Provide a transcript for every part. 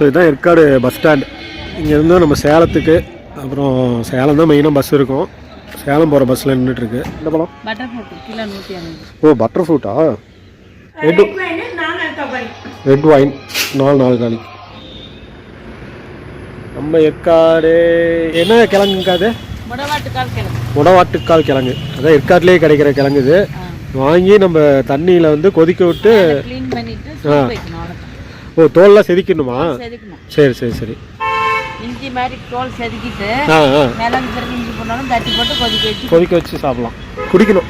So இதுதான் Yercaud bus stand இங்கேருந்து நம்ம சேலத்துக்கு அப்புறம் சேலம் தான் மெயினாக பஸ் இருக்கும். சேலம் போகிற பஸ்ஸில் நின்றுட்டுருக்கு இந்த பழம் ஓ பட்டர் ஃப்ரூட்டா ரெட் ரெட் வைன் நாலு நாலு காலி நம்ம ஏற்காடு என்ன கிழங்குங்க அது? முடவாட்டுக்கால் கிழங்கு. அதான் ஏற்காட்டிலே கிடைக்கிற கிழங்கு இது. வாங்கி நம்ம தண்ணியில் வந்து கொதிக்க விட்டு க்ளீன் பண்ணிட்டு சூப் வைக்கணும் அவ்வளோதான் ஓ தோல்லாம் செதுக்கணுமா செதுக்கணும். சரி சரி சரி. இஞ்சி மாதிரி தோல் செதுக்கிட்டு ஆ ஆ. மிளகு பிறகு இஞ்சி போனாலும் தட்டி போட்டு கொதிக்க வச்சு கொதிக்க வச்சு சாப்பிடலாம். குடிக்கணும்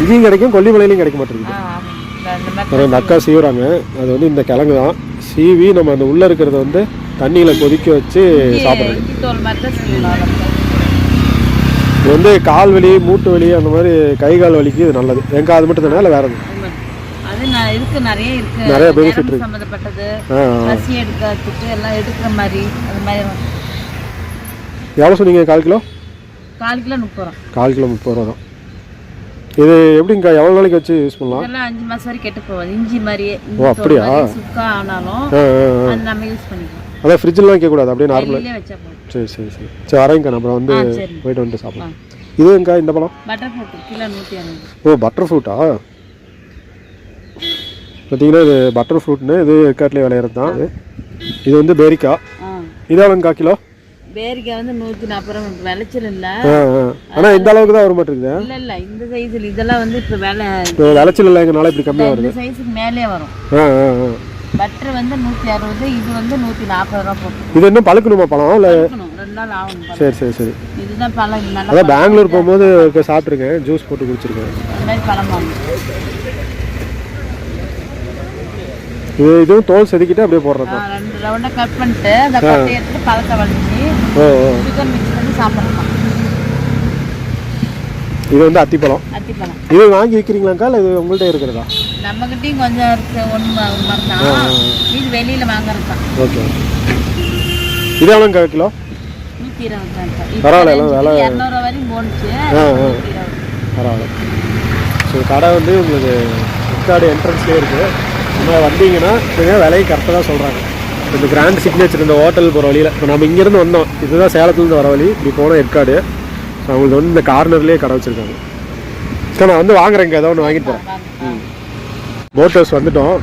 இங்கேயும் கிடைக்கும் கொல்லிமலையிலையும் கிடைக்க மாட்டேங்குது. இந்த- அக்கா சீவுறாங்க அது வந்து இந்த கிழங்கு தான். சீவி நம்ம அந்த உள்ளே இருக்கிறத வந்து தண்ணியில் கொதிக்க வச்சு சாப்பிட்றது. இது வந்து கால் வலி மூட்டு வலி அந்த மாதிரி கை கால் வலிக்கு இது நல்லது. எங்க அது மட்டும் தானே இல்லை வேற எதுவும்? அது நான் இருக்கு நிறைய இருக்கு. நிறைய நரம்பு இருக்கு. ஆ. பசி எடுக்கிறதுக்கு எல்லாம் எடுக்கிற மாதிரி அது மாதிரி. எவ்வளோ சொன்னீங்க கால் கிலோ? கால் கிலோ முப்பது ரூபா. கால் கிலோ முப்பது ரூபா தான். இது எப்படிங்க எவ்வளோ நாளைக்கு வச்சு யூஸ் பண்ணலாம்? இதெல்லாம் அஞ்சு மாசம் வரைக்கும் கெட்டு போகாது. இஞ்சி மாதிரியே ஓ, அப்படியா? சுக்கா ஆனாலும். அது நம்ம யூஸ் பண்ணிக்கலாம். அதான் ஃப்ரிட்ஜில் வைக்கக்கூடாது அப்படியே நார்மலாக சரி சரி சரி. சரி வரேங்க அப்புறம் வந்து போயிட்டு வந்துட்டு சாப்பிடலாம். இதுங்க இந்த பழம்? பட்டர் ஃப்ரூட் கிலோ நூற்றி ஓ பட்டர் ஃப்ரூட்டா பார்த்தீங்கன்னா இது பட்டர் ஃப்ரூட்னு இது ஏற்காட்டிலே விளையிறது தான் இது. வந்து பேரிக்கா இது எவ்வளோங்கக்கா கிலோ பேரிக்காய் வந்து நூற்றி நாற்பது ரூபா விளைச்சல் இல்லை. ஆனால் இந்த அளவுக்கு தான் வர மாட்டேங்குது இல்லை இல்லை இந்த சைஸில் இதெல்லாம் வந்து இப்போ விலை இப்போ விளைச்சல் இல்லைங்கனால இப்படி கம்மியாக வருது. சைஸுக்கு மேலே வரும். பட்டர் வந்து நூற்றி அறுபது இது வந்து நூற்றி நாற்பது ரூபா இது இன்னும் பழுக்கணுமா பழம் இல்லை? ரெண்டு நாள் பழம். சரி சரி சரி. இதுதான் பழம் அதான் பெங்களூர் போகும்போது சாப்பிட்ருக்கேன் ஜூஸ் போட்டு குடிச்சிருக்கேன். இந்த மாதிரி பழம் இது இதுவும் தோல் செதுக்கிட்டு அப்படியே போடுறது ரெண்டு ரவுண்டாக கட் பண்ணிட்டு அந்த கொட்டையை எடுத்துட்டு பழத்தை வலிச்சு ஓ சுகர் மிக்ஸ் பண்ணி சாப்பிடலாம் இது வந்து அத்திப்பழம். அத்திப்பழம். இது வாங்கி விற்கிறீங்களாக்கா இல்லை இது உங்கள்கிட்ட இருக்கிறதா? நம்மகிட்டயும் கொஞ்சம் இருக்கு ஒன்று மாதிரி தான் இது வெளியில் வாங்குறது தான். ஓகே இது எவ்வளோங்க கிலோ? நூற்றி இருபது பரவாயில்ல, விலை- இரநூறுவா வரையும் பரவாயில்ல. ஸோ கடை வந்து உங்களுக்கு ஃப்ளிப்கார்ட் என்ட்ரன்ஸ்லேயே இருக்குது நம்ம வந்தீங்கன்னா கொஞ்சம் விலையும் கரெக்டாக தான் சொல்கிறாங்க இந்த கிராண்ட் சிக்னேச்சர் இந்த ஹோட்டல் போகிற வழியில். இப்போ நம்ம இங்கேருந்து வந்தோம். இதுதான் சேலத்துலேருந்து வர வழி. இப்படி போனோம் ஏற்காடு. ஸோ அவங்களுக்கு வந்து இந்த கார்னர்லேயே கடை வச்சுருக்காங்க. சார் நான் வந்து வாங்குறேங்க ஏதோ ஒன்று வாங்கிட்டு போகிறேன். போட் ஹவுஸ் வந்துட்டோம்.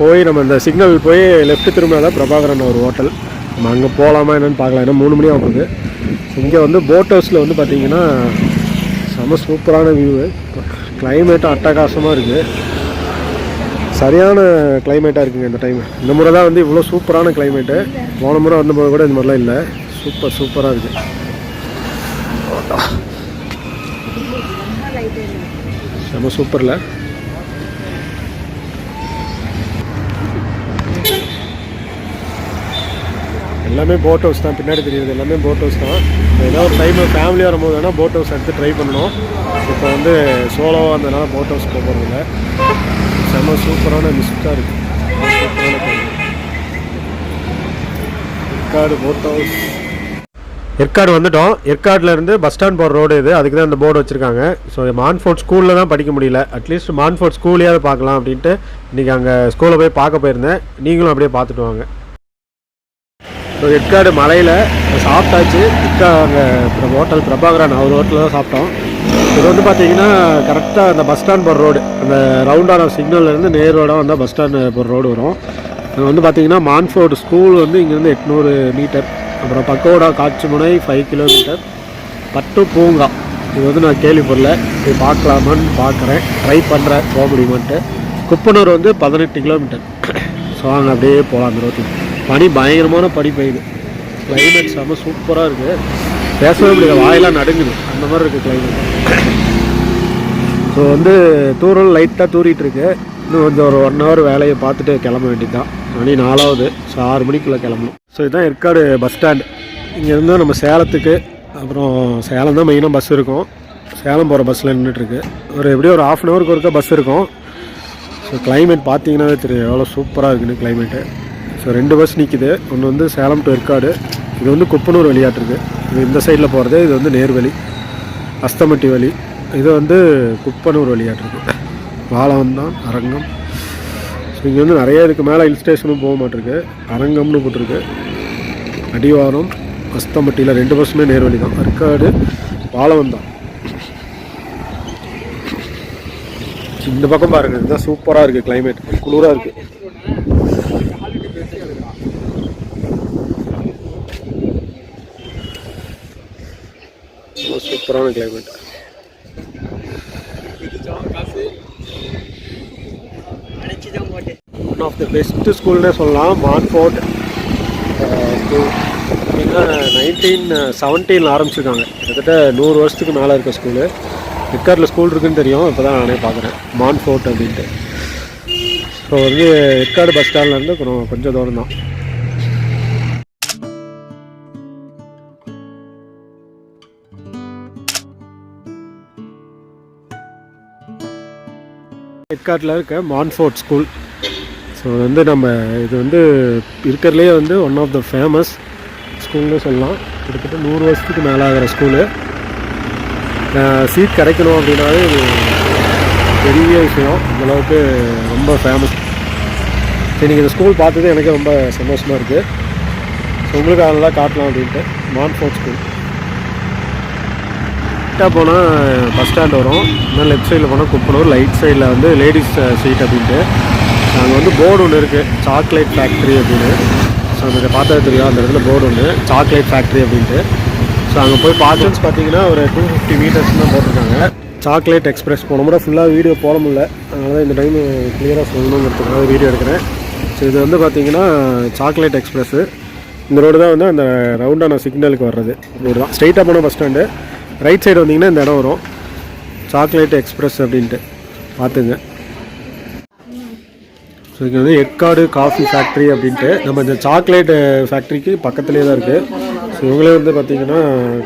போய் நம்ம இந்த சிக்னல் போய் லெஃப்ட் திரும்பினா தான் பிரபாகரன் ஒரு ஹோட்டல் நம்ம அங்கே போகலாமா என்னன்னு பார்க்கலாம். ஏன்னா மூணு மணி ஆகுது. இங்கே வந்து போட் ஹவுஸில் வந்து பார்த்தீங்கன்னா செம சூப்பரான வியூவு கிளைமேட்டும் அட்டகாசமாக இருக்குது சரியான கிளைமேட்டாக இருக்குங்க இந்த டைம் இந்த முறை தான் வந்து இவ்வளோ சூப்பரான கிளைமேட்டு போன முறை வந்தபோது கூட இந்த மாதிரிலாம் இல்லை. சூப்பர் சூப்பராக இருக்குது ரொம்ப சூப்பரில் எல்லாமே போட் ஹவுஸ் தான். பின்னாடி தெரியுது. எல்லாமே போட் ஹவுஸ் தான். ஏதோ ஒரு டைம் ஃபேமிலியாக வரும்போது வேணால் போட் ஹவுஸ் எடுத்து ட்ரை பண்ணணும். இப்போ வந்து சோலோவாக இருந்ததுனால போட் ஹவுஸ் போக போகிறதில்ல செம சூப்பரான மிஸ்டாக இருக்குது ஏற்காடு போட் ஹவுஸ் ஏற்காடு வந்துட்டோம். ஏற்காடுலேருந்து பஸ் ஸ்டாண்ட் போகிற ரோடு இது. அதுக்கு தான் இந்த போர்டு வச்சுருக்காங்க. ஸோ மான்ஃபோர்ட் ஸ்கூலில் தான் படிக்க முடியல. அட்லீஸ்ட் மான்ஃபோர்ட் ஸ்கூலையாவது பார்க்கலாம் அப்படின்ட்டு இன்றைக்கி அங்கே ஸ்கூலில் போய் பார்க்க போயிருந்தேன். நீங்களும் அப்படியே பார்த்துட்டு வாங்க. ஸோ ஏற்காடு மலையில் சாப்பிட்டாச்சு. இக்கா அங்கே ஹோட்டல் பிரபாகரன் அவர் ஹோட்டலில் தான் சாப்பிட்டோம். இது வந்து பார்த்தீங்கன்னா கரெக்டாக அந்த பஸ் ஸ்டாண்ட் போகிற ரோடு அந்த ரவுண்டான சிக்னல்லேருந்து நேர் ரோடாக வந்தால் பஸ் ஸ்டாண்டு போகிற ரோடு வரும். இது வந்து பார்த்தீங்கன்னா மான்ஃபோர்டு ஸ்கூல் வந்து இங்கேருந்து எட்நூறு மீட்டர் அப்புறம் பக்கோடா காட்சிமுனை ஃபைவ் கிலோமீட்டர் பட்டு பூங்கா. இது வந்து நான் கேள்விப்படல. போய் பார்க்கலாமான்னு பார்க்குறேன். ட்ரை பண்ணுறேன் போக முடியுமான்ட்டு. குப்பனூர் வந்து பதினெட்டு கிலோமீட்டர் ஸோ அங்கே அப்படியே போகலாம் அந்த ரோட்டில் பனி பயங்கரமான பனி பெய்யுது. கிளைமேட் செம்ம சூப்பராக இருக்குது பேசவே முடியாது வாயெல்லாம் நடுங்குது. அந்த மாதிரி இருக்குது கிளைமேட் ஸோ வந்து தூரல் லைட்டாக தூறிட்டு இருக்கு இன்னும் கொஞ்சம் ஒரு ஒன் ஹவர் வேலையை பார்த்துட்டு கிளம்ப வேண்டியது தான் மணி நாலாவது. ஸோ ஆறு மணிக்குள்ளே கிளம்பணும். ஸோ இதுதான் ஏற்காடு பஸ் ஸ்டாண்ட் இங்கேருந்து நம்ம சேலத்துக்கு அப்புறம் சேலம் தான் மெயினாக பஸ் இருக்கும். சேலம் போகிற பஸ்ஸில் நின்றுட்டுருக்கு ஒரு எப்படியும் ஒரு ஆஃப் அன் ஹவருக்கு ஒருக்கா பஸ் இருக்கும். ஸோ கிளைமேட் பார்த்தீங்கன்னாவே தெரியும். எவ்வளோ சூப்பராக இருக்குன்னு கிளைமேட்டு ஸோ ரெண்டு பஸ் நிற்கிது ஒன்று வந்து சேலம் டு ஏற்காடு. இது வந்து குப்பனூர் வழியாட்டிருக்கு இது இந்த சைடில் போகிறது இது வந்து நேர்வழி அஸ்தமட்டி வழி. இது வந்து குப்பனூர் வழியாட்டிருக்கு வாழவந்தான் அரங்கம். ஸோ இங்கே வந்து நிறைய இதுக்கு மேலே ஹில் ஸ்டேஷனும் போக மாட்டிருக்கு. அரங்கம்னு போட்டிருக்கு. அடிவாரம் அஸ்தம்பட்டியில் ரெண்டு பஸ்ஸுமே நேர்வழி தான். அற்காடு வாழவந்தான் இந்த பக்கம் பாருங்கள் இதுதான் சூப்பராக இருக்குது கிளைமேட் குளிராக இருக்குது சூப்பரான climate one of the best ஸ்கூல்னே சொல்லலாம். மான்ஃபோர்ட் ஸ்கூல் நைன்டீன் செவன்டீனில் ஆரம்பிச்சிருக்காங்க. கிட்டத்தட்ட நூறு வருஷத்துக்கு மேலே இருக்க ஸ்கூலு எக்கார்டில் ஸ்கூல் இருக்குன்னு தெரியும். இப்போ தான் நானே பார்க்குறேன். மான்ஃபோர்ட் அப்படின்ட்டு. ஸோ வந்து எக்கார்டு பஸ் ஸ்டாண்ட்லேருந்து கொஞ்சம் கொஞ்சம் தூரம் தான். எட்காட்டில் இருக்க மான்ஃபோர்ட் ஸ்கூல் ஸோ வந்து நம்ம இது வந்து இருக்கிறதுலே வந்து ஒன் ஆஃப் த ஃபேமஸ் ஸ்கூல்னு சொல்லலாம். கிட்டத்தட்ட நூறு வருஷத்துக்கு மேலே ஆகிற ஸ்கூலு சீட் கிடைக்கணும் அப்படின்னாலே இது பெரிய விஷயம். அந்தளவுக்கு ரொம்ப ஃபேமஸ் சரி நீங்கள் இந்த ஸ்கூல் பார்த்தது எனக்கு ரொம்ப சந்தோஷமாக இருக்குது ஸோ உங்களுக்கு அதெல்லாம் காட்டலாம் அப்படின்ட்டு மான்ஃபோர்ட் ஸ்கூல் கரெக்டாக போனால் பஸ் ஸ்டாண்ட் வரும். இன்னும் லெஃப்ட் சைடில் போனால் குப்பனூர் லைட் சைடில் வந்து லேடிஸ் சீட் அப்படின்ட்டு. அங்கே வந்து போர்டு ஒன்று இருக்குது சாக்லேட் ஃபேக்ட்ரி அப்படின்னு. ஸோ அந்த பார்த்தா தெரியும். அந்த இடத்துல போர்டு ஒன்று சாக்லேட் ஃபேக்ட்ரி அப்படின்ட்டு. ஸோ அங்கே போய் பார்த்துன்னு பார்த்தீங்கன்னா ஒரு டூ ஃபிஃப்டி மீட்டர்ஸ் தான் போட்டிருக்காங்க. சாக்லேட் எக்ஸ்பிரஸ் போன முறை ஃபுல்லாக வீடியோ போட முடியல. அதனால தான் இந்த டைம் கிளியராக சொல்லணுங்கிறதுக்காக வீடியோ எடுக்கிறேன். ஸோ இது வந்து பார்த்தீங்கன்னா சாக்லேட் எக்ஸ்பிரஸ்ஸு இந்த ரோடு தான் வந்து அந்த ரவுண்டான சிக்னலுக்கு வர்றது. ரோடு தான் ஸ்ட்ரைட்டாக போன பஸ் ஸ்டாண்டு ரைட் சைடு வந்தீங்கன்னா இந்த இடம் வரும். சாக்லேட் எக்ஸ்பிரஸ் அப்படின்ட்டு. பார்த்துங்க. ஸோ இங்கே வந்து எக்காடு காஃபி ஃபேக்ட்ரி அப்படின்ட்டு. நம்ம இந்த சாக்லேட் ஃபேக்ட்ரிக்கு uh, பக்கத்துலேயே தான் இருக்குது ஸோ இவங்களே வந்து பார்த்திங்கன்னா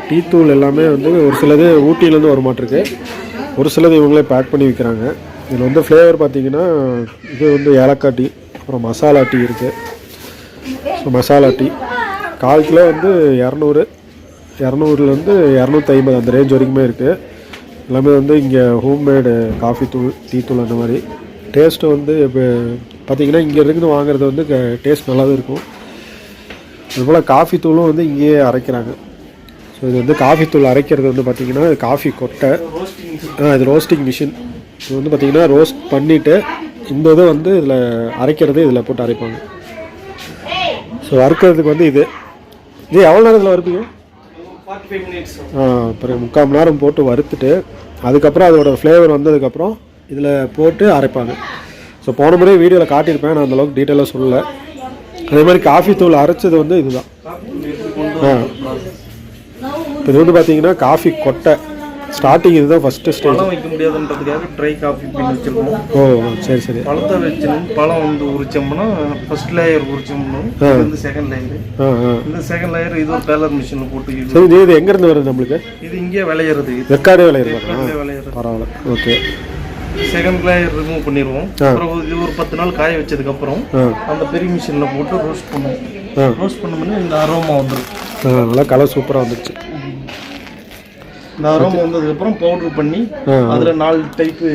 டீ தூள் எல்லாமே வந்து ஒரு சிலது ஊட்டியிலேருந்து வரமாட்டிருக்கு. ஒரு சிலது இவங்களே பேக் பண்ணி விற்கிறாங்க இதில் வந்து ஃப்ளேவர் பார்த்திங்கன்னா இது வந்து ஏலக்காய் டீ அப்புறம் மசாலா டீ இருக்குது ஸோ மசாலா டீ. கால் கிலோ வந்து இரநூறு. இரநூறுலேருந்து இரநூத்தி ஐம்பது அந்த ரேஞ்ச் வரைக்குமே இருக்குது எல்லாமே வந்து இங்கே ஹோம்மேடு காஃபி தூள் டீ தூள் அந்த மாதிரி. டேஸ்ட்டு வந்து இப்போ பார்த்தீங்கன்னா இங்கே இருந்து வாங்குறது வந்து டேஸ்ட் நல்லாவே இருக்கும். அதுபோல் காஃபி தூளும் வந்து இங்கேயே அரைக்கிறாங்க. ஸோ இது வந்து காஃபி தூள் அரைக்கிறது வந்து பார்த்திங்கன்னா காஃபி கொட்டை. ஆ இது ரோஸ்டிங் மிஷின் இது வந்து பார்த்திங்கன்னா ரோஸ்ட் பண்ணிவிட்டு இந்த இதை வந்து இதில் அரைக்கிறது இதில் போட்டு அரைப்பாங்க. ஸோ அறுக்கிறதுக்கு வந்து இது. இது எவ்வளோ நேரத்தில் வருப்பீங்க அப்புறம் முக்கால் மணி நேரம் போட்டு வறுத்துட்டு அதுக்கப்புறம் அதோட ஃப்ளேவர் வந்ததுக்கப்புறம் இதில் போட்டு அரைப்பாங்க. ஸோ போன முறை வீடியோவில் காட்டியிருப்பேன் நான் அந்தளவுக்கு டீட்டெயிலாக சொல்லலை. அதே மாதிரி காஃபி தூள் அரைச்சது வந்து இதுதான். ஆ. இப்போ இது வந்து பார்த்தீங்கன்னா காஃபி கொட்டை. ஸ்டார்டிங் இதுதான் ஃபஸ்ட்டு ஸ்டேஜ் பழம் வைக்க முடியாதுன்றதுக்காக ட்ரை காஃபி பீன் வச்சிருக்கோம். ஓ சரி சரி. பழத்தை வச்சிடும் பழம் வந்து உரிச்சோம்னா ஃபர்ஸ்ட் லேயர் உரிச்சோம்னா இது வந்து செகண்ட் லேயர் இந்த செகண்ட் லேயர் இது ஒரு பேலர் மிஷினில் போட்டு இது சரி இது இது எங்கேருந்து வருது நம்மளுக்கு? இது இங்கே விளையிறது. வெக்காடு விளையிறது விளையிறது. பரவாயில்ல. ஓகே செகண்ட் லேயர் ரிமூவ் பண்ணிடுவோம். அப்புறம் இது ஒரு பத்து நாள் காய வச்சதுக்கு அப்புறம் அந்த பெரிய மிஷினில் போட்டு ரோஸ்ட் பண்ணுவோம். ரோஸ்ட் பண்ணோம்னா இந்த அரோமா வந்துடும் நல்லா கலர் சூப்பராக வந்துருச்சு. இந்த அரோமா வந்ததுக்கப்புறம் பவுடர் பண்ணி. அதில் நாலு டைப்பு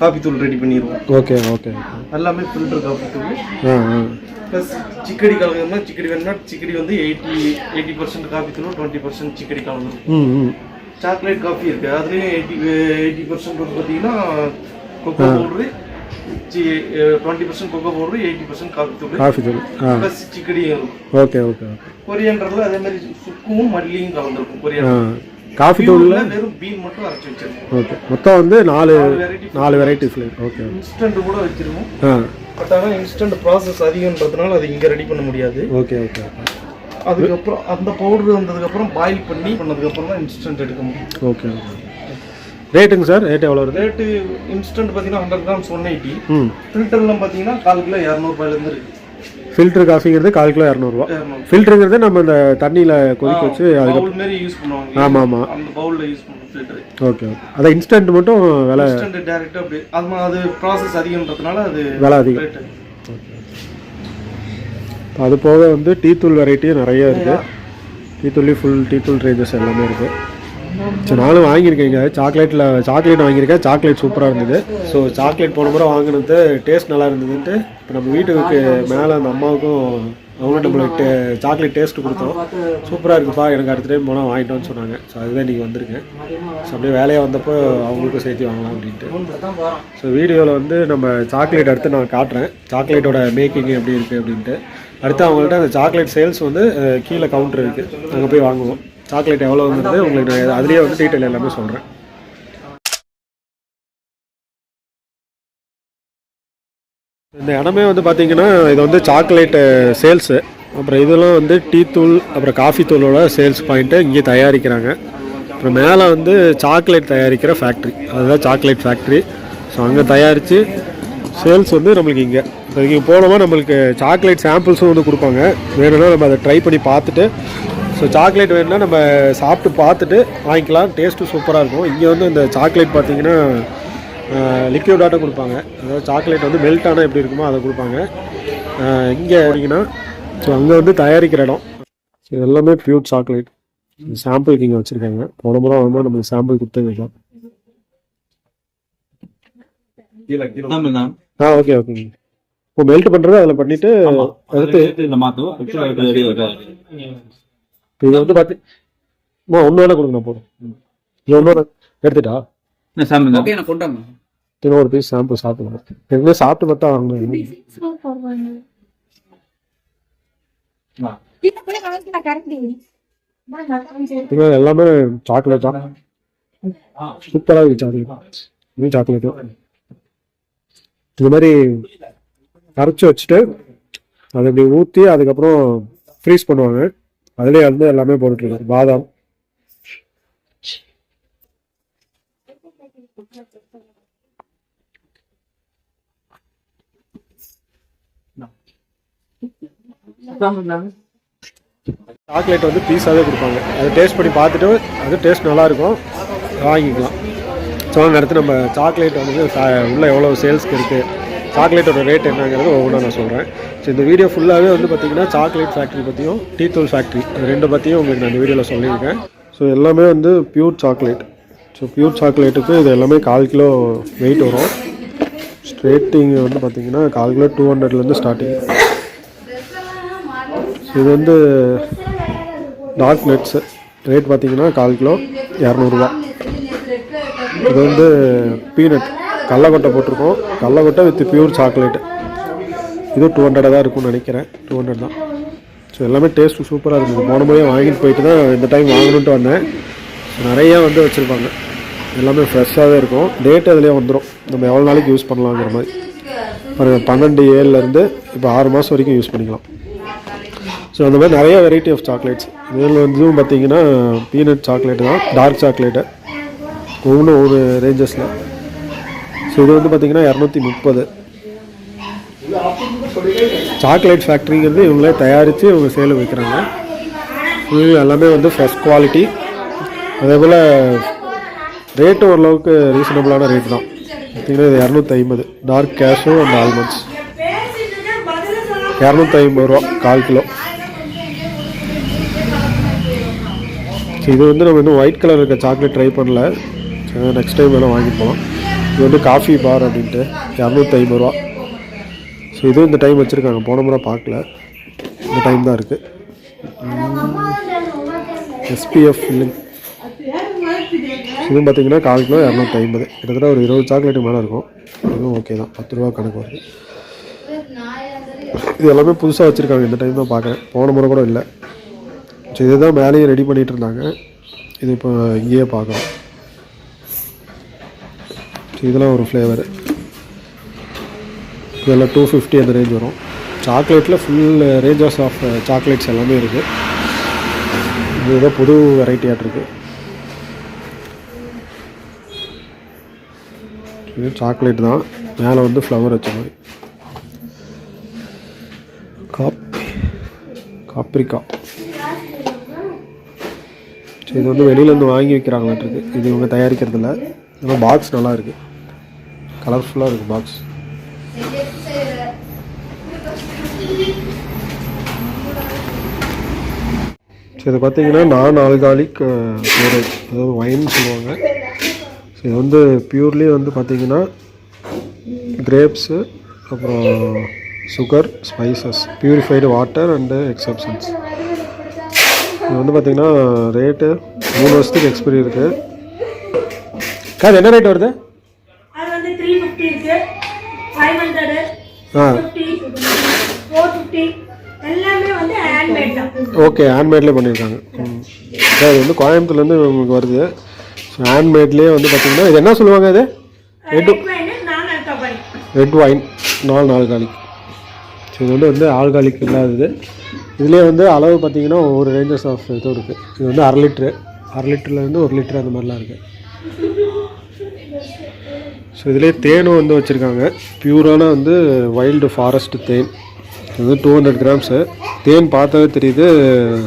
காஃபி தூள் ரெடி பண்ணிடுவோம். Okay okay. எல்லாமே ஃபில்டர் காஃபி தூள். ப்ளஸ் சிக்கடி கலந்தோம்னா சிக்கடி வேணும்னா சிக்கடி வந்து எயிட்டி எயிட்டி பர்சன்ட் காஃபி தூள் டுவெண்ட்டி பர்சன்ட் சிக்கடி கலந்துரும் ம் ம். சாக்லேட் காஃபி இருக்கு. அதுலேயும் எயிட்டி எயிட்டி பர்சன்ட் வந்து பார்த்தீங்கன்னா cocoa powder twenty percent cocoa powder eighty percent coffee தூள். காஃபி தூள் ப்ளஸ் சிக்கடியும் இருக்கும். ஓகே ஓகே கொரியண்டரில் அதே மாதிரி சுக்கும் மல்லியும் கலந்துருக்கும். கொரியண்டர் காஃபி தூளில் வெறும் பீன் மட்டும் அரைச்சி வச்சிருக்கோம். ஓகே மொத்தம் வந்து நாலு நாலு வெரைட்டி ஃப்ளேவர் ஓகே இன்ஸ்டன்ட் கூட வச்சிருக்கோம் ஆ. பட் ஆனால் இன்ஸ்டன்ட் ப்ராசஸ் அதிகன்றதுனால அது இங்கே ரெடி பண்ண முடியாது. ஓகே ஓகே அதுக்கப்புறம் அந்த பவுடர் வந்ததுக்கப்புறம் பாயில் பண்ணி பண்ணதுக்கப்புறம் தான் இன்ஸ்டன்ட் எடுக்க முடியும். ஓகே ஓகே ரேட்டுங்க சார் ரேட் எவ்வளோ வருது ரேட்டு இன்ஸ்டன்ட் பார்த்தீங்கன்னா ஹண்ட்ரட் கிராம்ஸ் ஒன் எயிட்டி ம். ஃபில்டர்லாம் பார்த்தீங்கன்னா கால் கிலோ இரநூறுபாயிலேருந்து இருக்கு. ஃபில்டர் காஃபிங்கிறது கால் கிலோ இரநூறுவா. இரநூறு ஃபில்டருங்கிறது நம்ம இந்த தண்ணியில் கொதிக்க வச்சு அதுக்கு பவுல் மாரி யூஸ் பண்ணுவாங்க. ஆமாம் ஆமாம் அந்த பவுலில் யூஸ் பண்ணுவோம் ஃபில்டர் ஓகே அதான் இன்ஸ்டன்ட் மட்டும் விலை இன்ஸ்டன்ட் டேரெக்டாக அப்படி அது அது ப்ராசஸ் அதிகன்றதுனால அது விலை அதிகம். அது போக வந்து டீ தூள் வெரைட்டியும் நிறைய இருக்குது டீ தூள்லேயும் ஃபுல் டீ தூள் ரேஞ்சஸ் எல்லாமே இருக்குது ஸோ நானும் வாங்கியிருக்கேங்க. சாக்லேட்டில் சாக்லேட் வாங்கியிருக்கேன். சாக்லேட் சூப்பராக இருந்தது. ஸோ சாக்லேட் போன முறை வாங்கினது டேஸ்ட் நல்லா இருந்ததுன்ட்டு இப்போ நம்ம வீட்டுக்கு மேலே அந்த அம்மாவுக்கும் அவங்களும் நம்மளுக்கு சாக்லேட் டேஸ்ட் கொடுத்தோம். சூப்பராக இருக்குப்பா எனக்கு அடுத்த டைம் போனால் வாங்கிட்டோன்னு சொன்னாங்க. ஸோ அதுதான் நீங்கள் வந்திருக்கேன் ஸோ அப்படியே வேலையாக வந்தப்போ அவங்களுக்கும் சேர்த்து வாங்கலாம் அப்படின்ட்டு. ஸோ வீடியோவில் வந்து நம்ம சாக்லேட் அடுத்து நான் காட்டுறேன். சாக்லேட்டோட மேக்கிங் எப்படி இருக்குது அப்படின்ட்டு. அடுத்து அவங்கள்ட்ட அந்த சாக்லேட் சேல்ஸ் வந்து கீழே கவுண்டர் இருக்குது அங்கே போய் வாங்குவோம். சாக்லேட் எவ்வளோங்கிறது உங்களுக்கு நான் அதுலேயே வந்து டீட்டெயில் எல்லாமே சொல்கிறேன் இந்த இடமே வந்து பார்த்தீங்கன்னா இது வந்து சாக்லேட்டு சேல்ஸு அப்புறம் இதெல்லாம் வந்து டீ தூள் அப்புறம் காஃபி தூளோட சேல்ஸ் பாயிண்ட்டு இங்கே தயாரிக்கிறாங்க. அப்புறம் மேலே வந்து சாக்லேட் தயாரிக்கிற ஃபேக்ட்ரி அதுதான் சாக்லேட் ஃபேக்ட்ரி ஸோ அங்கே தயாரித்து சேல்ஸ் வந்து நம்மளுக்கு இங்கே. இப்போ இங்கே போனோமா நம்மளுக்கு சாக்லேட் சாம்பிள்ஸும் வந்து கொடுப்பாங்க. வேணும்னா நம்ம அதை ட்ரை பண்ணி பார்த்துட்டு ஸோ சாக்லேட் வேணும்னா நம்ம சாப்பிட்டு பார்த்துட்டு வாங்கிக்கலாம். டேஸ்ட்டு சூப்பராக இருக்கும். இங்கே வந்து இந்த சாக்லேட் பார்த்தீங்கன்னா லிக்யூடாட்டம் கொடுப்பாங்க. அதாவது சாக்லேட் வந்து மெல்ட் ஆனால் எப்படி இருக்குமோ அதை கொடுப்பாங்க. இங்கே அப்படிங்கன்னா ஸோ அங்கே வந்து தயாரிக்கிற இடம். ஸோ எல்லாமே பியூர் சாக்லேட் சாம்பிளுக்கு இங்கே வச்சுருக்காங்க. போன முறை வரும்போது நம்மளுக்கு சாம்பிள் கொடுத்தது தான். ஆ ஓகே ஓகேங்க இப்போ மெல்ட் பண்ணுறது அதில் பண்ணிவிட்டு அடுத்து இப்போ இது வந்து பார்த்து ஒன்று வேணா கொடுங்க போதும். இது ஒன்று எடுத்துட்டா? இன்னும் ஒரு பீஸ் சாம்பிள் சாப்பிடுங்க ஏற்கனவே சாப்பிட்டு பார்த்தா வாங்கணும். இது எல்லாமே சாக்லேட் தான். சூப்பராக இருக்கு சாக்லேட் இது சாக்லேட்டு இது மாதிரி கரைச்சி வச்சுட்டு அதை இப்படி ஊற்றி அதுக்கப்புறம் ஃப்ரீஸ் பண்ணுவாங்க. அதுலேயே வந்து எல்லாமே போட்டுருக்காங்க பாதாம். சாக்லேட் வந்து பீஸாகவே கொடுப்பாங்க. அதை டேஸ்ட் பண்ணி பார்த்துட்டு அது டேஸ்ட் நல்லாயிருக்கும். வாங்கிக்கலாம். ஸோ அந்த அடுத்து நம்ம சாக்லேட் வந்து உள்ளே உள்ள எவ்வளோ சேல்ஸ்க்கு இருக்குது சாக்லேட்டோட ரேட் என்னங்கிறது ஒவ்வொன்றா நான் சொல்கிறேன் ஸோ இந்த வீடியோ ஃபுல்லாகவே வந்து பார்த்திங்கன்னா சாக்லேட் ஃபேக்ட்ரி பற்றியும் டீ தூள் ஃபேக்ட்ரி அது ரெண்டு பற்றியும் உங்களுக்கு நான் இந்த வீடியோவில் சொல்லியிருக்கேன். ஸோ எல்லாமே வந்து பியூர் சாக்லேட் ஸோ பியூர் சாக்லேட்டுக்கு இது எல்லாமே கால் கிலோ வெயிட் வரும். ஸ்ட்ரேட்டிங் வந்து பார்த்திங்கன்னா கால் கிலோ டூ ஹண்ட்ரட்லேருந்து ஸ்டார்டிங் இது வந்து டார்க் நட்ஸு ரேட் பார்த்திங்கன்னா கால் கிலோ இரநூறுவா. இது வந்து பீனட் கடலக்கொட்டை போட்டிருக்கோம். கடலக்கொட்டை வித் பியூர் சாக்லேட்டு இது டூ ஹண்ட்ரடாக தான் இருக்கும்னு நினைக்கிறேன். டூ ஹண்ட்ரட் தான். ஸோ எல்லாமே டேஸ்ட்டு சூப்பராக இருந்தது. போன முறையே வாங்கிட்டு போயிட்டு தான் இந்த டைம் வாங்கணுன்ட்டு வந்தேன். ஸோ நிறையா வந்து வச்சுருப்பாங்க. எல்லாமே ஃப்ரெஷ்ஷாகவே இருக்கும். டேட் அதுலேயே வந்துடும் நம்ம எவ்வளோ நாளைக்கு யூஸ் பண்ணலாங்கிற மாதிரி. பாருங்கள் பன்னெண்டு ஏழுலேருந்து இப்போ ஆறு மாதம் வரைக்கும் யூஸ் பண்ணிக்கலாம். ஸோ அந்த மாதிரி நிறைய வெரைட்டி ஆஃப் சாக்லேட்ஸ் இதில் வந்து பார்த்தீங்கன்னா பீனட் சாக்லேட்டு தான். டார்க் சாக்லேட்டு ஒவ்வொன்றும் ஒவ்வொரு ரேஞ்சஸில் ஸோ இது வந்து பார்த்திங்கன்னா இரநூத்தி முப்பது. சாக்லேட் ஃபேக்ட்ரிங்கிறது இவங்களே தயாரித்து இவங்க சேல் வைக்கிறாங்க. ஃபுல் எல்லாமே வந்து ஃப்ரெஷ் குவாலிட்டி அதே போல் ரேட்டும் ஓரளவுக்கு ரீசனபிளான ரேட் தான். பார்த்தீங்கன்னா இது இரநூத்தி ஐம்பது. டார்க் கேஷும் அண்ட் ஆல்மண்ட்ஸ் இரநூத்தி ஐம்பது ரூபா கால் கிலோ. இது வந்து நம்ம இன்னும் ஒயிட் கலர் இருக்க சாக்லேட் ட்ரை பண்ணல. நெக்ஸ்ட் டைம் வேணால் வாங்கிப்போம் இது வந்து காஃபி பார் அப்படின்ட்டு. இரநூத்தி ஐம்பது ரூபா. ஸோ இதுவும் இந்த டைம் வச்சுருக்காங்க. போன முறை பார்க்கல. இந்த டைம் தான் இருக்குது எஸ்பிஎஃப் ஃபில்லிங் இதுவும் பார்த்தீங்கன்னா கால் கிலோ இரநூத்தி ஐம்பது கிட்டத்தட்ட ஒரு இருபது சாக்லேட்டு மேலே இருக்கும். இதுவும் ஓகே தான். பத்து ரூபா கணக்கு வருது. இது எல்லாமே புதுசாக வச்சுருக்காங்க. இந்த டைம் தான் பார்க்குறேன். போன முறை கூட இல்லை. ஸோ இதுதான் மேலேயும் ரெடி பண்ணிகிட்டு இருந்தாங்க. இது இப்போ இங்கேயே பார்க்குறோம். இதெல்லாம் ஒரு ஃப்ளேவர் இதெல்லாம் டூ ஃபிஃப்டி அந்த ரேஞ்ச் வரும். சாக்லேட்டில் ஃபுல் ரேஞ்சஸ் ஆஃப் சாக்லேட்ஸ் எல்லாமே இருக்குது இதுதான் புது வெரைட்டியாக இருக்குது இது சாக்லேட் தான். மேலே வந்து ஃப்ளவர் வச்ச மாதிரி. காப்பி காப்ரிக்கா சரி இது வந்து வெளியிலேருந்து வாங்கி வைக்கிறாங்களாட்டிருக்கு இது இவங்க தயாரிக்கிறதில்ல. ஆனால் பாக்ஸ் நல்லா இருக்குது கலர்ஃபுல்லாக இருக்குது பாக்ஸ் ஸோ இது பார்த்தீங்கன்னா நான் ஆல்காலிக் ஸ்டோரேஜ் அதாவது ஒயின்னு சொல்லுவாங்க. ஸோ இது வந்து பியூர்லி வந்து பார்த்தீங்கன்னா கிரேப்ஸு அப்புறம் sugar spices purified water and exceptions இது வந்து பார்த்தீங்கன்னா ரேட்டு மூணு வருஷத்துக்கு எக்ஸ்பைரி இருக்குது காது என்ன ரேட் வருது அது வந்து த்ரீ ஃபிஃப்டி இருக்கு five hundred fifty four fifty எல்லாமே வந்து ஹேண்ட்மேட் தான். ஓகே ஹேண்ட்மேட்லேயே பண்ணியிருக்காங்க. சார் இது வந்து கோயம்புத்தூர்லேருந்து உங்களுக்கு வருது. ஸோ ஹேண்ட்மேட்லேயே வந்து பார்த்தீங்கன்னா இது என்ன சொல்லுவாங்க இது? ரெட் ரெட் ஒயின் நாலு ஆல்காலிக் ஸோ இது வந்து வந்து ஆல்காலிக் இல்லாதது. இதுலேயே வந்து அளவு பார்த்தீங்கன்னா ஒவ்வொரு ரேஞ்சஸ் ஆஃப் இதுவும் இருக்குது இது வந்து அரை லிட்ரு அரை லிட்டர்லேருந்து ஒரு லிட்டர் அந்த மாதிரிலாம் இருக்குது ஸோ இதுலேயே தேனும் வந்து வச்சுருக்காங்க. பியூரான வந்து வைல்டு ஃபாரஸ்ட் தேன். இது வந்து டூ ஹண்ட்ரட் கிராம்ஸு தேன் பார்த்தாவே தெரியுது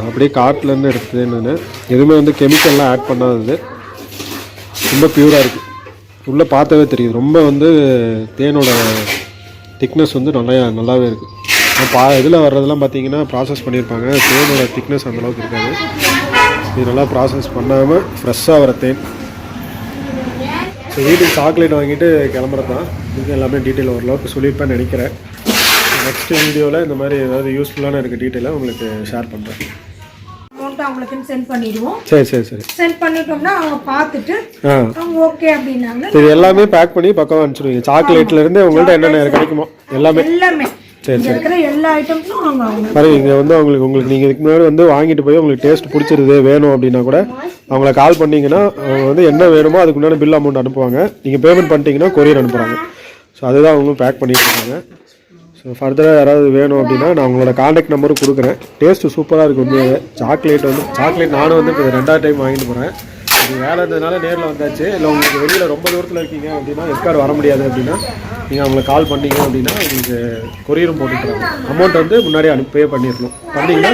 அப்படியே காட்டிலேருந்து எடுத்த தேன்னு எதுவுமே வந்து கெமிக்கல்லாம் ஆட் பண்ணாதது ரொம்ப பியூராக இருக்குது உள்ளே பார்த்தாவே தெரியுது. ரொம்ப வந்து தேனோட திக்னஸ் வந்து நல்லா நல்லாவே இருக்குது பா இதில் வர்றதெல்லாம் பார்த்தீங்கன்னா ப்ராசஸ் பண்ணியிருப்பாங்க. தேனோட திக்னஸ் அந்தளவுக்கு இருக்காது. இது நல்லா ப்ராசஸ் பண்ணாமல் ஃப்ரெஷ்ஷாக வர தேன். வீட்டுக்கு சாக்லேட் வாங்கிட்டு கிளம்புறது? தான் இது எல்லாமே டீட்டெயில் ஓரளவுக்கு சொல்லியிருப்பேன்னு நினைக்கிறேன். நெக்ஸ்ட் வீடியோவில் இந்த மாதிரி ஏதாவது யூஸ்ஃபுல்லான இருக்க டீட்டெயிலாக உங்களுக்கு ஷேர் பண்ணுறேன் அமௌண்ட் அவங்களுக்கு சென்ட் பண்ணிடுவோம். சரி சரி சரி. சென்ட் பண்ணிட்டோம்னா அவங்க பார்த்துட்டு ஆ. அவங்க ஓகே அப்படின்னாங்க. இது எல்லாமே பேக் பண்ணி பக்கம் அனுப்பிச்சிடுவீங்க. சாக்லேட்லேருந்து உங்கள்கிட்ட என்னென்ன கிடைக்குமோ? எல்லாமே. எல்லாமே. சரி இருக்கிற எல்லா ஐட்டம்ஸும் அவங்க பாருங்க இங்கே வந்து அவங்களுக்கு உங்களுக்கு நீங்கள் இதுக்கு முன்னாடி வந்து வாங்கிட்டு போய் உங்களுக்கு டேஸ்ட் பிடிச்சிருது வேணும் அப்படின்னா கூட அவங்கள கால் பண்ணீங்கன்னா அவங்க வந்து என்ன வேணுமோ அதுக்கு முன்னாடி பில் அமௌண்ட் அனுப்புவாங்க. நீங்கள் பேமெண்ட் பண்ணிட்டீங்கன்னா கொரியர் அனுப்புகிறாங்க ஸோ அதுதான் அவங்களும் பேக் பண்ணிட்டு இருக்காங்க. ஸோ ஃபர்தராக யாராவது வேணும் அப்படின்னா நான் உங்களோட காண்டாக்ட் நம்பரும் கொடுக்குறேன். டேஸ்ட்டு சூப்பராக இருக்குது உண்மையாகவே சாக்லேட் வந்து சாக்லேட் நானும் வந்து இப்போ ரெண்டாவது டைம் வாங்கிட்டு போகிறேன் இது வேலை இருந்ததுனால நேரில் வந்தாச்சு. இல்லை உங்களுக்கு வெளியில் ரொம்ப தூரத்தில் இருக்கீங்க அப்படின்னா எஸ்கார்டு வர முடியாது அப்படின்னா நீங்கள் அவங்களை கால் பண்ணீங்க அப்படின்னா உங்களுக்கு கொரியரும் போட்டுக்கிறாங்க அமௌண்ட் வந்து முன்னாடியே அனுப்பி pay பண்ணிடணும். பண்ணீங்கன்னா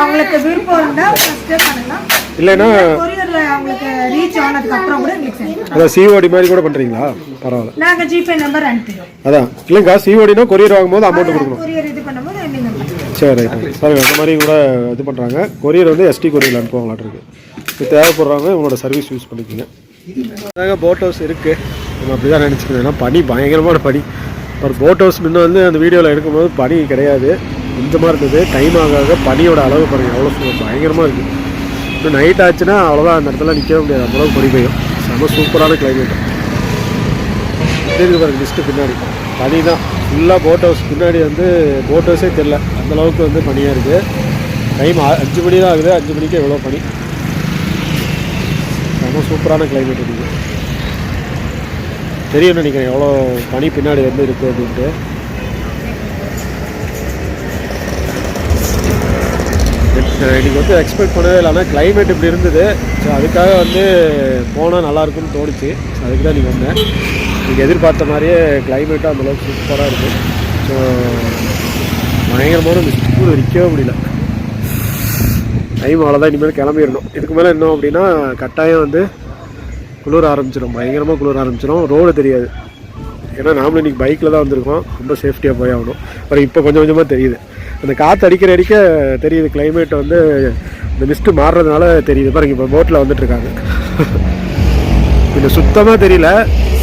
அவங்களுக்கு விருப்பம் பண்ணலாம். இல்லைன்னா அவங்களுக்கு ரீச் ஆனதுக்கு அப்புறம் கூட எங்களுக்கு send பண்ணலாம். அதான் சிஓடி மாதிரி கூட பண்ணுறீங்களா பரவாயில்ல. நாங்க ஜிபே நம்பர் அனுப்பிடுவோம் அதான். இல்லைங்கக்கா சிஓடினா கொரியர் வாங்கும்போது அமௌண்ட் கொடுக்கணும். கொரியர் இது பண்ணும்போது நீங்க சரி ரைட் பாருங்க அந்த மாதிரி கூட இது பண்ணுறாங்க கொரியர் வந்து எஸ்டி கொரியர் அனுப்புவாங்களாட்டிருக்கு. இது தேவைப்படுறவங்க உங்களோட சர்வீஸ் யூஸ் பண்ணிக்கோங்க. அதாங்க போட் ஹவுஸ் இருக்குது நம்ம அப்படி தான் நினச்சிக்கணும் ஏன்னா பனி பயங்கரமான பனி. ஒரு போட் ஹவுஸ் முன்ன வந்து அந்த வீடியோவில் எடுக்கும்போது பனி கிடையாது. கொஞ்சமாக இருந்தது. டைம் ஆக ஆக பனியோட அளவு பாருங்கள் எவ்வளோ சூப்பர் பயங்கரமாக இருக்குது இன்னும் நைட் ஆச்சுன்னா அவ்வளோதான் அந்த இடத்துல நிற்கவே முடியாது. அவ்வளோ பனி பெய்யும். செம்ம சூப்பரான கிளைமேட் இருக்கு பாருங்க லிஸ்ட்டு பின்னாடி. பனி தான் ஃபுல்லாக போட் ஹவுஸ் பின்னாடி வந்து போட் ஹவுஸே தெரில அந்தளவுக்கு வந்து பனியாக இருக்குது டைம் அஞ்சு மணி தான் ஆகுது. அஞ்சு மணிக்கு எவ்வளோ பனி? ரொம்ப சூப்பரான கிளைமேட் இருக்குது தெரியும் நினைக்கிறேன். எவ்வளோ பனி பின்னாடி வந்து இருக்குது அப்படின்ட்டு. இன்றைக்கி வந்து எக்ஸ்பெக்ட் பண்ணவே இல்லை. ஆனால் கிளைமேட் இப்படி இருந்தது. ஸோ அதுக்காக வந்து போனால் நல்லாயிருக்குன்னு தோணுச்சு. ஸோ அதுக்கு தான் நீங்கள் வந்தேன். நீங்கள் எதிர்பார்த்த மாதிரியே கிளைமேட்டும் அந்தளவுக்கு சூப்பராக இருக்குது ஸோ பயங்கரமான மிஸ்ட் கூட நிற்கவே முடியல. டைம் அவ்வளோதான் இனிமேல் கிளம்பிடணும். இதுக்கு மேலே என்ன அப்படின்னா கட்டாயம் வந்து குளிர ஆரம்பிச்சிடும் பயங்கரமாக குளிர ஆரம்பிச்சிடும் ரோடு தெரியாது. ஏன்னா நாமளும் இன்றைக்கி பைக்கில் தான் வந்திருக்கோம். ரொம்ப சேஃப்டியாக போய் ஆகணும். அப்புறம் இப்போ கொஞ்சம் கொஞ்சமாக தெரியுது. அந்த காற்று அடிக்கிற அடிக்க தெரியுது கிளைமேட் வந்து இந்த மிஸ்ட்டு மாறுறதுனால தெரியுது. பாருங்க இப்போ போட்டில் வந்துட்டுருக்காங்க. இல்லை சுத்தமாக தெரியல.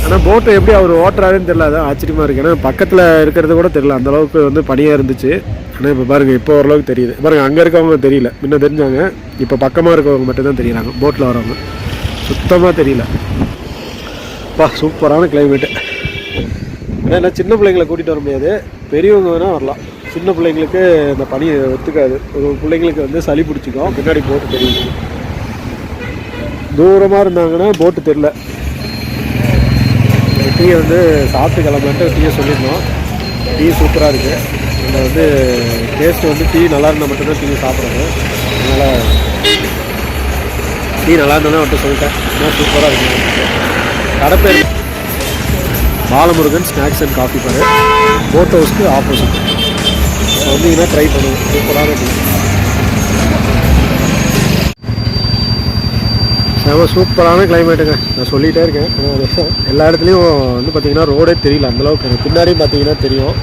ஆனால் போட்டை எப்படி அவர் ஓட்டுறாருன்னு தெரியல. அதான் ஆச்சரியமாக இருக்குது ஏன்னா பக்கத்தில் இருக்கிறது கூட தெரியல. அந்தளவுக்கு வந்து பனியாக இருந்துச்சு. ஆனால் இப்போ பாருங்கள் இப்போ ஓரளவுக்கு தெரியுது. பாருங்கள் அங்கே இருக்கவங்க தெரியல. முன்ன தெரிஞ்சாங்க இப்போ பக்கமாக இருக்கவங்க மட்டும்தான் தெரியுறாங்க. போட்டில் வரவங்க. சுத்தமாக தெரியல. பா சூப்பரான கிளைமேட்டு ஏன்னா சின்ன பிள்ளைங்களை கூட்டிகிட்டு வர முடியாது. பெரியவங்க வேணால் வரலாம். சின்ன பிள்ளைங்களுக்கு இந்த பனி ஒத்துக்காது. ஒரு பிள்ளைங்களுக்கு வந்து சளி பிடிச்சிக்கும். பின்னாடி போட்டு தெரியும் தூரமாக இருந்தாங்கன்னா போட்டு தெரில டீ வந்து சாப்பிட்டு கிளம்பலான்ட்டு டீயை சொல்லியிருந்தோம். டீ சூப்பராக இருக்குது இதில் வந்து டேஸ்ட்டு வந்து டீ நல்லா இருந்தால் மட்டும்தான் டீ சாப்பிட்றது அதனால் டீ நல்லா இருந்தோன்னே அவர்கிட்ட சொல்லிட்டேன். இன்னும் சூப்பராக இருக்கு. கடை Balamurugan snacks and coffee bar. Boat ஹவுஸ்க்கு opposite வந்தீங்கன்னா ட்ரை பண்ணுவோம் சூப்பரான டீ செம சூப்பரான கிளைமேட்டுங்க நான் சொல்லிகிட்டே இருக்கேன். எல்லா இடத்துலையும் வந்து பார்த்திங்கன்னா ரோடே தெரியல அந்தளவுக்கு எனக்கு பின்னாடியும் பார்த்தீங்கன்னா தெரியும்.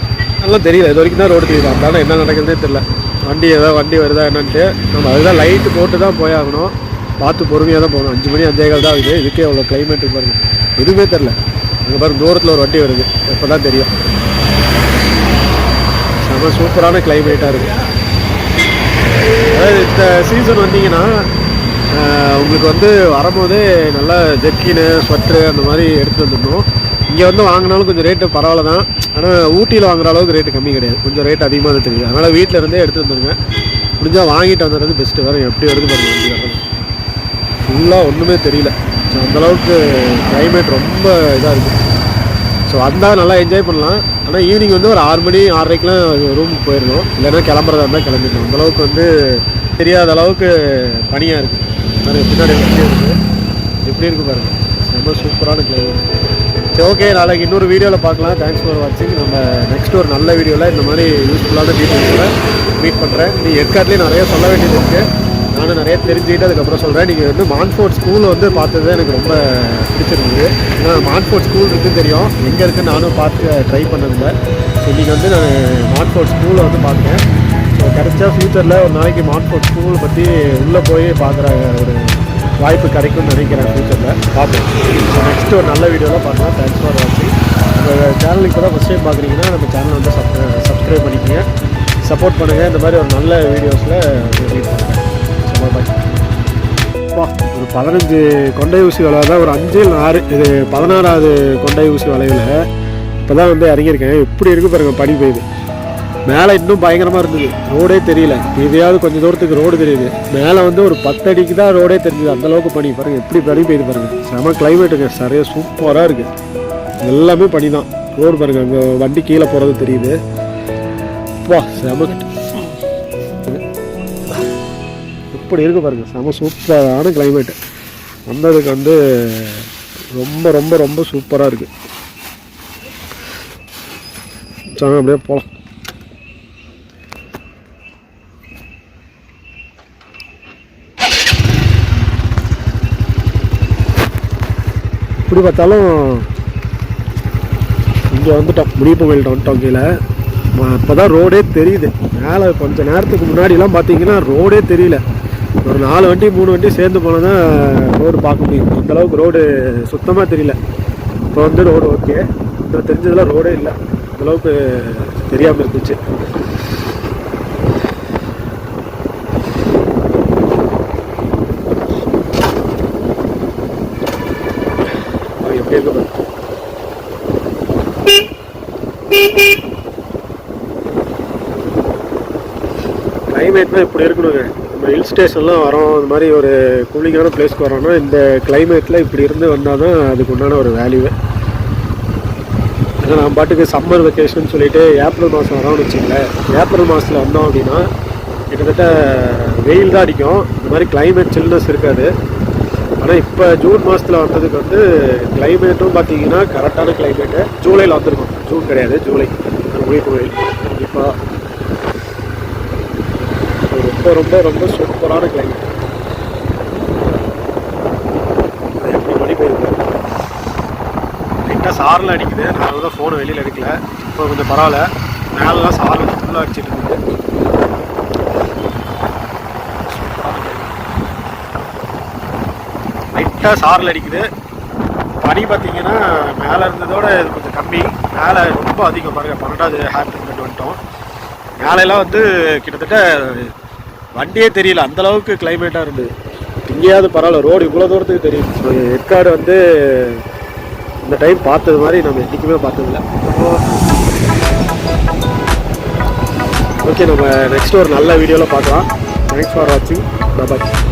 நல்லா தெரியல. இது வரைக்கும் தான் ரோடு தெரியுது. அதனால் என்ன நடக்குதுன்னே தெரியல. வண்டி ஏதாவது வண்டி வருதா என்னன்ட்டு. நம்ம அதுதான் லைட்டு போட்டு தான் போயாகணும் பார்த்து பொறுமையாக தான் போகணும். அஞ்சு மணி அஞ்சேகால் தான் ஆகுது. இதுக்கே அவ்வளோ கிளைமேட் பாருங்கள் எதுவுமே தெரில அங்கே பாருங்கள் தூரத்தில் ஒரு வண்டி வருது. எப்போ தான் தெரியும். ரொம்ப சூப்பரான கிளைமேட்டாக இருக்குது அதாவது இந்த சீசன் வந்தீங்கன்னா உங்களுக்கு வந்து வரும்போதே நல்லா ஜெர்க்கினு ஸ்வெட்ரு அந்த மாதிரி எடுத்துகிட்டு வந்துடணும். இங்கே வந்து வாங்கினாலும் கொஞ்சம் ரேட்டு பரவாயில்ல தான். ஆனால் ஊட்டியில் வாங்குற அளவுக்கு ரேட்டு கம்மி கிடையாது. கொஞ்சம் ரேட் அதிகமாக தான் தெரியுது. அதனால் வீட்டில் இருந்தே எடுத்துகிட்டு வந்துருங்க. முடிஞ்சால் வாங்கிட்டு வந்துடுறது பெஸ்ட்டு வேறு. எப்படி வருது பாருங்க. வண்டி வர்றது ஃபுல்லாக ஒன்றுமே தெரியல. ஸோ அந்தளவுக்கு கிளைமேட் ரொம்ப இதாக இருக்குது ஸோ வந்தால் நல்லா என்ஜாய் பண்ணலாம். ஆனால் ஈவினிங் வந்து ஒரு ஆறு மணி ஆறரைக்கெலாம் ரூமுக்கு போயிடணும். இல்லைன்னா கிளம்புறதா இருந்தால் கிளம்பிடணும். அந்தளவுக்கு வந்து தெரியாத அளவுக்கு பனியாக இருக்குது பாருங்க பின்னாடி வண்டி இருக்குது எப்படி இருக்குது பாருங்கள் ரொம்ப சூப்பரான கிளைமேட் சரி ஓகே நாளைக்கு இன்னொரு வீடியோவில் பார்க்கலாம். தேங்க்ஸ் ஃபார் வாட்சிங் நம்ம நெக்ஸ்ட் ஒரு நல்ல வீடியோவில் இந்த மாதிரி யூஸ்ஃபுல்லான டீட்டெயில்ஸோட மீட் பண்ணுறேன் நீ ஏற்காட்லேயும் நிறைய சொல்ல வேண்டியது இருக்குது நானும் நிறைய தெரிஞ்சுக்கிட்டு அதுக்கப்புறம் சொல்கிறேன் நீங்கள் வந்து மான்ஃபோர்ட் ஸ்கூல் வந்து பார்த்தது எனக்கு ரொம்ப பிடிச்சிருந்தது. ஏன்னா மான்ஃபோர்ட் ஸ்கூல் இருக்குன்னு தெரியும். எங்கே இருக்குன்னு நானும் பார்த்து ட்ரை பண்ணதில்லை. ஸோ இன்றைக்கி வந்து நான் மான்ஃபோர்ட் ஸ்கூலை வந்து பார்த்தேன். ஸோ கிடைச்சா ஃப்யூச்சரில் ஒரு நாளைக்கு மான்ஃபோர்ட் ஸ்கூல் பற்றி உள்ளே போய் பார்க்குற ஒரு வாய்ப்பு கிடைக்கும்னு நினைக்கிறேன் ஃப்யூச்சரில் பார்ப்போம். ஸோ நெக்ஸ்ட் ஒரு நல்ல வீடியோவில் பார்க்கலாம். தேங்க்ஸ் ஃபார் வாட்சிங் உங்கள் சேனலுக்கு இப்போ தான் ஃபஸ்ட் டைம் பார்க்குறீங்கன்னா நம்ம சேனல் வந்து சப் சப்ஸ்கிரைப் பண்ணிக்கங்க. சப்போர்ட் பண்ணுங்கள் இந்த மாதிரி ஒரு நல்ல வீடியோஸில் ஒரு பதினஞ்சு கொண்டை ஊசி வலை தான் ஒரு அஞ்சு இல்லை ஆறு இது பதினாறாவது கொண்டை ஊசி வளைவில் இப்போ தான் வந்து இறங்கியிருக்கேன். எப்படி இருக்குது பாருங்க பனி பெய்யுது. மேலே இன்னும் பயங்கரமாக இருந்தது. ரோடே தெரியல. எதையாவது கொஞ்சம் தூரத்துக்கு ரோடு தெரியுது. மேலே வந்து ஒரு பத்தடிக்கு தான் ரோடே தெரிஞ்சுது. அந்தளவுக்கு பனி. பாருங்கள் எப்படி பனி பெய்யுது பாருங்கள் செம கிளைமேட்டுங்க சரியாக சூப்பராக இருக்குது எல்லாமே பனி தான் ரோடு பாருங்கள் அங்கே வண்டி கீழே போகிறது தெரியுது. வா செம எப்படி இருக்குது பாருங்கள் செம சூப்பரான கிளைமேட்டு வந்ததுக்கு வந்து ரொம்ப ரொம்ப ரொம்ப சூப்பராக இருக்கு. சாங்க அப்படியே போகலாம் எப்படி பார்த்தாலும் இங்கே வந்துட்டோம். முடிப்பமையில் வந்துட்டோம் கீழே. இப்போ தான் ரோடே தெரியுது. மேலே கொஞ்ச நேரத்துக்கு முன்னாடிலாம் பார்த்தீங்கன்னா ரோடே தெரியல. ஒரு நாலு வண்டி மூணு வண்டி சேர்ந்து போனால் தான் ரோடு பார்க்க முடியும். அந்தளவுக்கு ரோடு சுத்தமாக தெரியல. இப்போ வந்து ரோடு ஓகே இப்போ தெரிஞ்சதெல்லாம் ரோடே இல்லை. அந்தளவுக்கு தெரியாமல் இருந்துச்சு. எப்படி கிளைமேட்னா இப்படி இருக்கணுங்க. நம்ம ஹில் ஸ்டேஷன்லாம் வரோம். அது மாதிரி ஒரு கூலிங்கான பிளேஸ்க்கு வரோம்னா இந்த கிளைமேட்டில் இப்படி இருந்து வந்தால் தான் அதுக்கு உண்டான ஒரு வேல்யூவே ஏன்னா நம்ம பாட்டுக்கு சம்மர் வெக்கேஷன் சொல்லிட்டு ஏப்ரல் மாதம் வரோம்னு வச்சுங்களேன் ஏப்ரல் மாதத்தில் வந்தோம் அப்படின்னா கிட்டத்தட்ட வெயில் தான் அடிக்கும். இந்த மாதிரி கிளைமேட் சில்னஸ் இருக்காது. ஆனால் இப்போ ஜூன் மாதத்தில் வந்ததுக்கு வந்து கிளைமேட்டும் பார்த்தீங்கன்னா கரெக்டான கிளைமேட்டு ஜூலையில் வந்திருக்கும். ஜூன் கிடையாது ஜூலை. முடிவு கோயில் இப்போ ரொம்ப ரொம்ப ரொம்ப சூப்பரான கிளைமேட் எப்படி மணி பெய்யுது லைட்டாக சாரில் அடிக்குது. நான் தான் ஃபோனை வெளியில் எடுக்கல. இப்போ கொஞ்சம் பரவாயில்ல. மேலெலாம் சாரில் ஃபுல்லாக அடிச்சிட்டு இருக்குது லைட்டாக சாரில் அடிக்குது. பனி பார்த்தீங்கன்னா மேலே இருந்ததோட இது கொஞ்சம் கம்மி. மேலே ரொம்ப அதிகம் பாருங்க. பன்னெண்டாவது ஹேர் ட்ரீட்மெண்ட் வந்துட்டோம். மேலையெல்லாம் வந்து கிட்டத்தட்ட வண்டியே தெரியல. அந்த அளவுக்கு கிளைமேட்டாக இருந்தது. இங்கேயாவது பரவாயில்ல ரோடு இவ்வளோ தூரத்துக்கு தெரியும் ஸோ ஏற்காடு வந்து இந்த டைம் பார்த்தது மாதிரி நம்ம என்றைக்குமே பார்த்ததில்ல. ஓகே நம்ம நெக்ஸ்ட் ஒரு நல்ல வீடியோவில் பார்க்கலாம். தேங்க்ஸ் ஃபார் வாட்சிங் பாய்